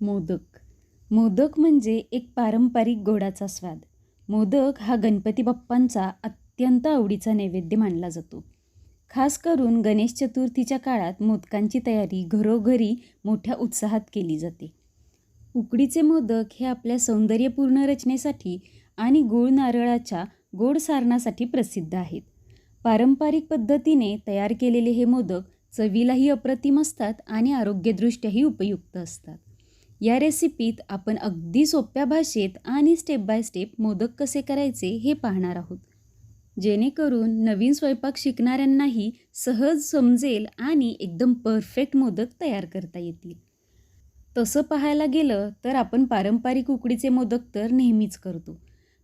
मोदक. मोदक म्हणजे एक पारंपरिक गोडाचा स्वाद. मोदक हा गणपती बाप्पांचा अत्यंत आवडीचा नैवेद्य मानला जातो. खास करून गणेश चतुर्थीच्या काळात मोदकांची तयारी घरोघरी मोठ्या उत्साहात केली जाते. उकडीचे मोदक हे आपल्या सौंदर्यपूर्ण रचनेसाठी आणि गूळ नारळाच्या गोड सारणासाठी प्रसिद्ध आहेत. पारंपरिक पद्धतीने तयार केलेले हे मोदक चवीलाही अप्रतिम असतात आणि आरोग्यदृष्ट्याही उपयुक्त असतात. या रेसिपीत आपण अगदी सोप्या भाषेत आणि स्टेप बाय स्टेप मोदक कसे करायचे हे पाहणार आहोत. जेणेकरून नवीन स्वयंपाक शिकणाऱ्यांनाही सहज समजेल आणि एकदम परफेक्ट मोदक तयार करता येतील. तसं पाहायला गेलं तर आपण पारंपरिक उकडीचे मोदक तर नेहमीच करतो.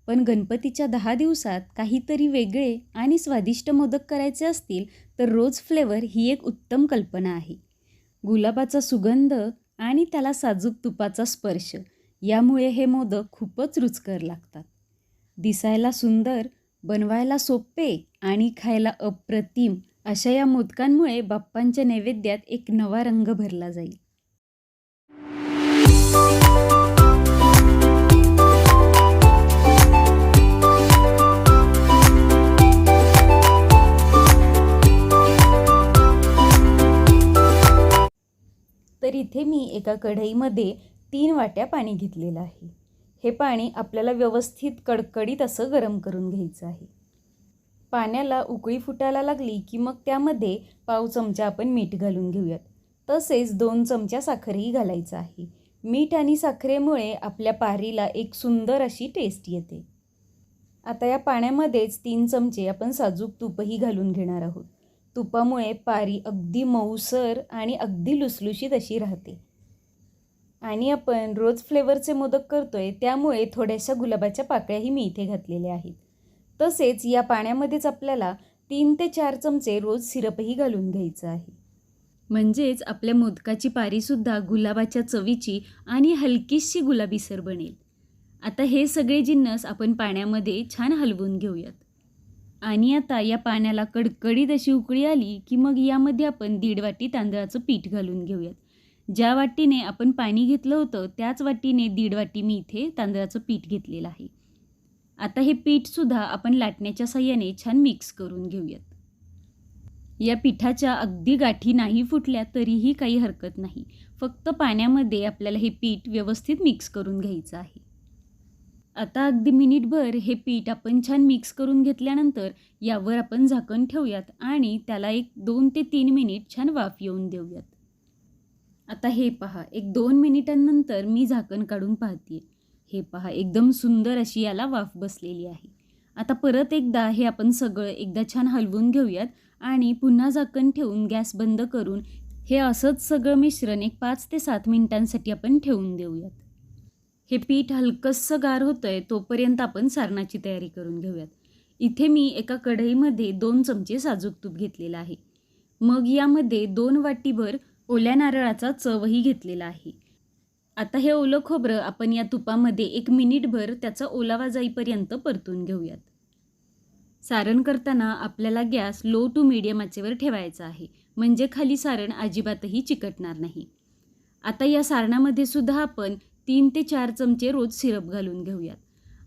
पण गणपतीच्या दहा दिवसात काहीतरी वेगळे आणि स्वादिष्ट मोदक करायचे असतील तर रोज फ्लेवर ही एक उत्तम कल्पना आहे. गुलाबाचा सुगंध आणि त्याला साजूक तुपाचा स्पर्श. यामुळे हे मोदक खूपच रुचकर लागतात. दिसायला सुंदर बनवायला सोपे आणि खायला अप्रतिम अशा या मोदकांमुळे बाप्पांच्या नैवेद्यात एक नवा रंग भरला जाईल. एका कढईमध्ये तीन वाट्या पाणी घेतलेलं आहे. हे पाणी आपल्याला व्यवस्थित कडकडीत असं गरम करून घ्यायचं आहे. पाण्याला उकळी फुटायला लागली की मग त्यामध्ये पाव चमचा आपण मीठ घालून घेऊयात. तसेच दोन चमचा साखरही घालायचं आहे. मीठ आणि साखरेमुळे आपल्या पारीला एक सुंदर अशी टेस्ट येते. आता या पाण्यामध्येच तीन चमचे आपण साजूक तूपही घालून घेणार आहोत. तुपामुळे पारी अगदी मऊसर आणि अगदी लुसलुशीत अशी राहते. आणि आपण रोज फ्लेवरचे मोदक करतो आहे त्यामुळे थोड्याशा गुलाबाच्या पाकळ्याही मी इथे घातलेल्या आहेत. तसेच या पाण्यामध्येच आपल्याला तीन ते चार चमचे रोज सिरपही घालून घ्यायचं आहे. म्हणजेच आपल्या मोदकाची पारीसुद्धा गुलाबाच्या चवीची आणि हलकीशी गुलाबीसर बनेल. आता हे सगळे जिन्नस आपण पाण्यामध्ये छान हलवून घेऊयात. आणि आता या पाण्याला कडकडीत अशी उकळी आली की मग यामध्ये आपण दीड वाटी तांदळाचं पीठ घालून घेऊयात. ज्या वाटीने आपण पाणी घेतलं होतं त्याच वाटीने दीड वाटी मी इथे तांदळाचं पीठ घेतलेलं आहे. आता हे पीठसुद्धा आपण लाटण्याच्या साह्याने छान मिक्स करून घेऊयात. या पिठाच्या अगदी गाठी नाही फुटल्या तरीही काही हरकत नाही. फक्त पाण्यामध्ये आपल्याला हे पीठ व्यवस्थित मिक्स करून घ्यायचं आहे. आता अगदी मिनिटभर हे पीठ आपण छान मिक्स करून घेतल्यानंतर यावर आपण झाकण ठेवूयात आणि त्याला एक दोन ते तीन मिनिट छान वाफ येऊन देऊयात. आता हे पहा एक दोन मिनिटांनंतर मी झाकण काढून पाहते हे पहा एकदम सुंदर अशी याला वाफ बसलेली आहे. आता परत एकदा हे आपण सगळं एकदा छान हलवून घेऊयात आणि पुन्हा झाकण ठेवून गॅस बंद करून हे असंच सगळं मिश्रण एक पाच ते सात मिनिटांसाठी आपण ठेवून देऊयात. हे पीठ हलकंसं गार होतं आहे तोपर्यंत आपण सारणाची तयारी करून घेऊयात. इथे मी एका कढईमध्ये दोन चमचे साजूक तूप घेतलेलं आहे. मग यामध्ये दोन वाटीभर ओल्या नारळाचा चवही घेतलेला आहे. आता हे ओलं खोबरं आपण या तुपामध्ये एक मिनिटभर त्याचा ओलावा जाईपर्यंत परतून घेऊयात. सारण करताना आपल्याला गॅस लो टू मिडियम आचेवर ठेवायचा आहे. म्हणजे खाली सारण अजिबातही चिकटणार नाही. आता या सारणामध्ये सुद्धा आपण तीन ते चार चमचे रोज सिरप घालून घेऊयात.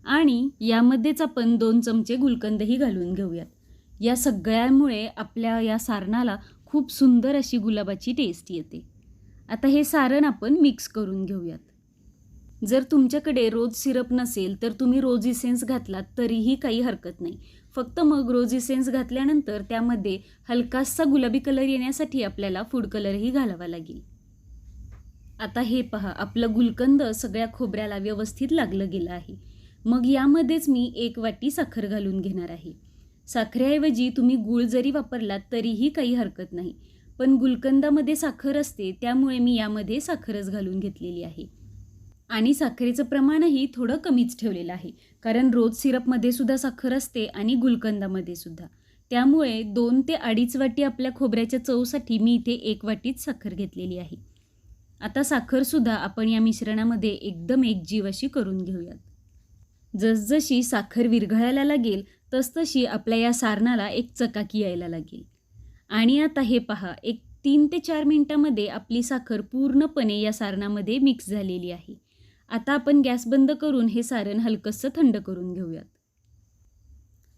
आणि यामध्येच आपण दोन चमचे गुलकंदही घालून घेऊयात. या सगळ्यामुळे आपल्या या सारणाला खूप सुंदर अशी गुलाबाची टेस्ट येते. आता हे सारण आपण मिक्स करून घेऊयात. जर तुमच्याकडे रोज सिरप नसेल तर तुम्ही रोज इसेन्स घातलात तरीही काही हरकत नाही. फक्त मग रोज इसेन्स घातल्यानंतर त्यामध्ये हलकासा गुलाबी कलर येण्यासाठी आपल्याला फूड कलरही घालावा लागेल. आता हे पहा आपलं गुलकंद सगळ्या खोबऱ्याला व्यवस्थित लागलं गेलं आहे. मग यामध्येच मी एक वाटी साखर घालून घेणार आहे. साखरेऐवजी तुम्ही गूळ जरी वापरलात तरीही काही हरकत नाही. पण गुलकंदामध्ये साखर असते त्यामुळे मी यामध्ये साखरच घालून घेतलेली आहे. आणि साखरेचं प्रमाणही थोडं कमीच ठेवलेलं आहे. कारण रोज सिरपमध्ये सुद्धा साखर असते आणि गुलकंदामध्ये सुद्धा. त्यामुळे दोन ते अडीच वाटी आपल्या खोबऱ्याच्या चवसाठी मी इथे एक वाटीच साखर घेतलेली आहे. आता साखरसुद्धा आपण या मिश्रणामध्ये एकदम एकजीव अशी करून घेऊयात. जसजशी साखर विरघळायला लागेल तसतशी आपल्या या सारणाला एक चकाकी यायला लागेल. आणि आता हे पहा एक तीन ते चार मिनटामध्ये आपली साखर पूर्णपणे या सारणामध्ये मिक्स झालेली आहे. आता आपण गॅस बंद करून हे सारण हलकंसं थंड करून घेऊयात.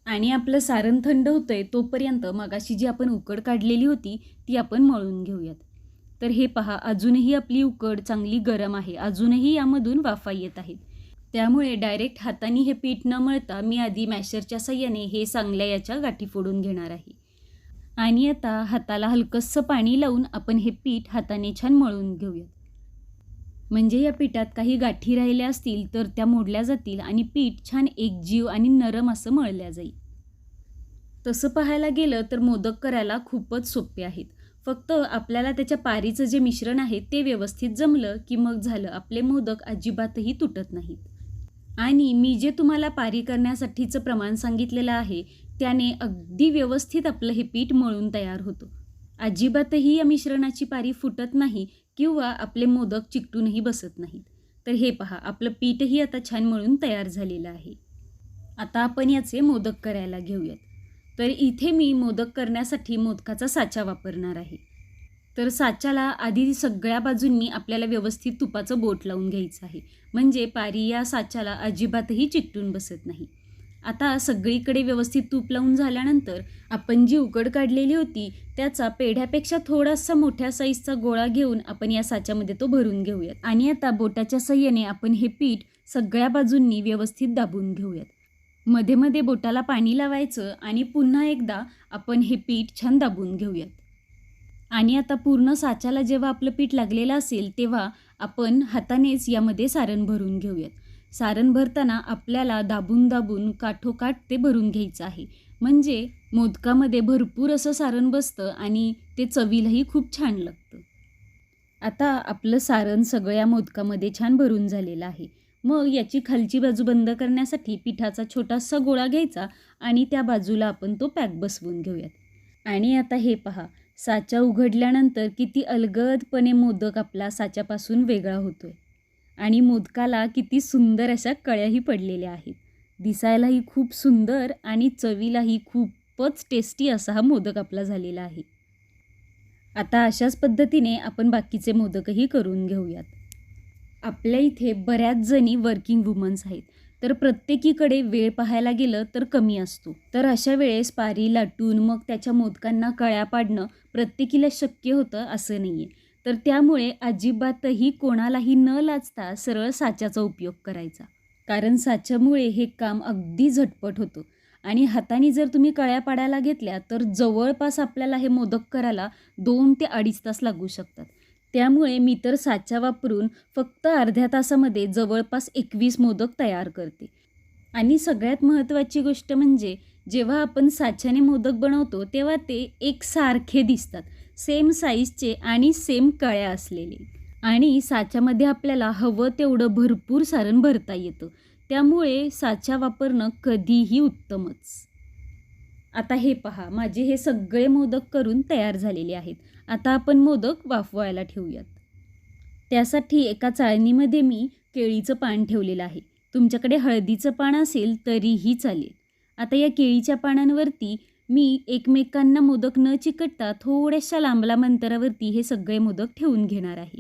आणि आपलं सारण थंड होतं आहे तोपर्यंत मगाशी जी आपण उकड काढलेली होती ती आपण मळून घेऊयात. तर हे पहा अजूनही आपली उकड चांगली गरम आहे. अजूनही यामधून वाफा येत आहेत. त्यामुळे डायरेक्ट हाताने हे पीठ न मळता मी आधी मॅशरच्या सहाय्याने हे चांगल्या याच्या गाठी फोडून घेणार आहे. आणि आता हाताला हलकंसं पाणी लावून आपण हे पीठ हाताने छान मळून घेऊयात. म्हणजे या पिठात काही गाठी राहिल्या असतील तर त्या मोडल्या जातील आणि पीठ छान एकजीव आणि नरम असं मळल्या जाईल. तसं पाहायला गेलं तर मोदक करायला खूपच सोपे आहेत. फक्त आपल्याला त्याच्या पारीचं जे मिश्रण आहे ते व्यवस्थित जमलं की मग झालं आपले मोदक अजिबातही तुटत नाहीत. आणि मी जे तुम्हाला पारी करण्यासाठीचं प्रमाण सांगितलेलं आहे त्याने अगदी व्यवस्थित आपलं हे पीठ मळून तयार होतं. अजिबातही या मिश्रणाची पारी फुटत नाही किंवा आपले मोदक चिकटूनही बसत नाहीत. तर हे पहा आपलं पीठही आता छान मळून तयार झालेलं आहे. आता आपण याचे मोदक करायला घेऊयात. तर इथे मी मोदक करण्यासाठी मोदकाचा साचा वापरणार आहे. तर साच्याला आधी सगळ्या बाजूंनी आपल्याला व्यवस्थित तुपाचं बोट लावून घ्यायचं आहे. म्हणजे पारी या साच्याला अजिबातही चिकटून बसत नाही. आता सगळीकडे व्यवस्थित तूप लावून झाल्यानंतर आपण जी उकड काढलेली होती त्याचा पेढ्यापेक्षा थोडासा मोठ्या साईजचा गोळा घेऊन आपण या साच्यामध्ये तो भरून घेऊयात. आणि आता बोटाच्या सहाय्याने आपण हे पीठ सगळ्या बाजूंनी व्यवस्थित दाबून घेऊयात. मध्ये मध्ये बोटाला पाणी लावायचं आणि पुन्हा एकदा आपण हे पीठ छान दाबून घेऊयात. आणि आता पूर्ण साच्याला जेव्हा आपलं पीठ लागलेलं असेल तेव्हा आपण हातानेच यामध्ये सारण भरून घेऊयात. सारण भरताना आपल्याला दाबून दाबून काठोकाठ ते भरून घ्यायचं आहे. म्हणजे मोदकामध्ये भरपूर असं सारण बसतं आणि ते चवीलाही खूप छान लागतं. आता आपलं सारण सगळ्या मोदकामध्ये छान भरून झालेलं आहे. मग याची खालची बाजू बंद करण्यासाठी पिठाचा छोटासा गोळा घ्यायचा आणि त्या बाजूला आपण तो पॅक बसवून घेऊयात. आणि आता हे पहा साचा उघडल्यानंतर किती अलगदपणे मोदक आपला साच्यापासून वेगळा होतोय. आणि मोदकाला किती सुंदर अशा कळ्याही पडलेल्या आहेत. दिसायलाही खूप सुंदर आणि चवीलाही खूपच टेस्टी असा हा मोदक आपला झालेला आहे. आता अशाच पद्धतीने आपण बाकीचे मोदकही करून घेऊयात. आपल्या इथे बऱ्याच जणी वर्किंग वुमन्स आहेत. तर प्रत्येकीकडे वेळ पाहायला गेलं तर कमी असतो. तर अशा वेळेस पारी लाटून मग त्याच्या मोदकांना कळ्या पाडणं प्रत्येकीला शक्य होतं असं नाही आहे तर त्यामुळे अजिबातही कोणालाही न लाचता सरळ साच्याचा उपयोग करायचा. कारण साच्यामुळे हे काम अगदी झटपट होतं. आणि हाताने जर तुम्ही कळ्या पाडायला घेतल्या तर जवळपास आपल्याला हे मोदक करायला दोन ते अडीच तास लागू शकतात. त्यामुळे मी तर साचा वापरून फक्त अर्ध्या तासामध्ये जवळपास एकवीस मोदक तयार करते. आणि सगळ्यात महत्त्वाची गोष्ट म्हणजे जेव्हा आपण साच्याने मोदक बनवतो तेव्हा ते एकसारखे दिसतात. सेम साईजचे आणि सेम कळ्या असलेले. आणि साच्यामध्ये आपल्याला हवं तेवढं भरपूर सारण भरता येतं. त्यामुळे साचा वापरणं कधीही उत्तमच. आता हे पहा माझे हे सगळे मोदक करून तयार झालेले आहेत. आता आपण मोदक वाफवायला ठेवूयात. त्यासाठी एका चाळणीमध्ये मी केळीचं पान ठेवलेलं आहे. तुमच्याकडे हळदीचं पान असेल तरीही चालेल. आता या केळीच्या पानांवरती मी एकमेकांना मोदक न चिकटता थोड्याशा लांब लांब अंतरावरती हे सगळे मोदक ठेवून घेणार आहे.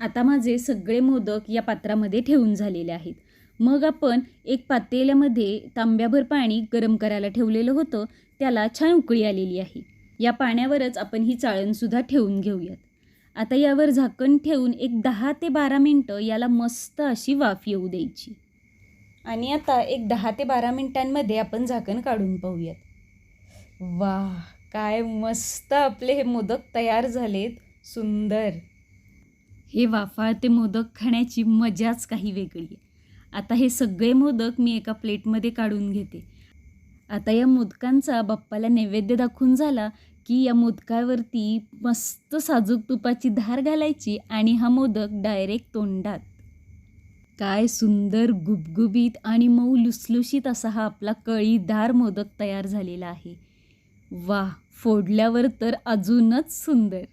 आता माझे सगळे मोदक या पात्रामध्ये ठेवून झालेले आहेत. मग आपण एक पातेल्यामध्ये तांब्याभर पाणी गरम करायला ठेवलेलं होतं त्याला छान उकळी आलेली आहे. या पाण्यावरच आपण ही चाळणसुद्धा ठेवून घेऊयात. आता यावर झाकण ठेवून एक दहा ते बारा मिनटं याला मस्त अशी वाफ येऊ द्यायची. आणि आता एक दहा ते बारा मिनटांमध्ये आपण झाकण काढून पाहूयात. वा काय मस्त आपले हे मोदक तयार झालेत. सुंदर. हे वाफाळते मोदक खाण्याची मजाच काही वेगळी आहे. आता हे सगळे मोदक मी एका प्लेटमध्ये काढून घेते. आता या मोदकांचा बाप्पाला नैवेद्य दाखवून झाला की या मोदकावरती मस्त साजूक तुपाची धार घालायची आणि हा मोदक डायरेक्ट तोंडात. काय सुंदर गुबगुबीत आणि मऊ लुसलुशीत असा हा आपला कळीदार मोदक तयार झालेला आहे. वा फोडल्यावर तर अजूनच सुंदर.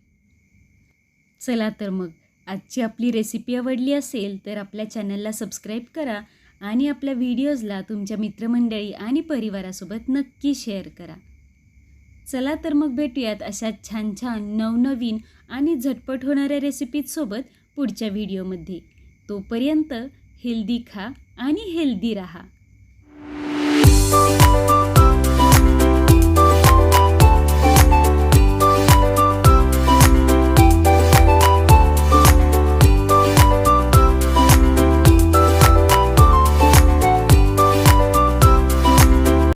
चला तर मग आजची आपली रेसिपी आवडली असेल तर आपल्या चॅनलला सबस्क्राईब करा आणि आपल्या व्हिडिओजला तुमच्या मित्रमंडळी आणि परिवारासोबत नक्की शेअर करा. चला तर मग भेटूयात अशा छान छान नवनवीन आणि झटपट होणाऱ्या रेसिपीजसोबत पुढच्या व्हिडिओमध्ये तोपर्यंत हेल्दी खा आणि हेल्दी राहा.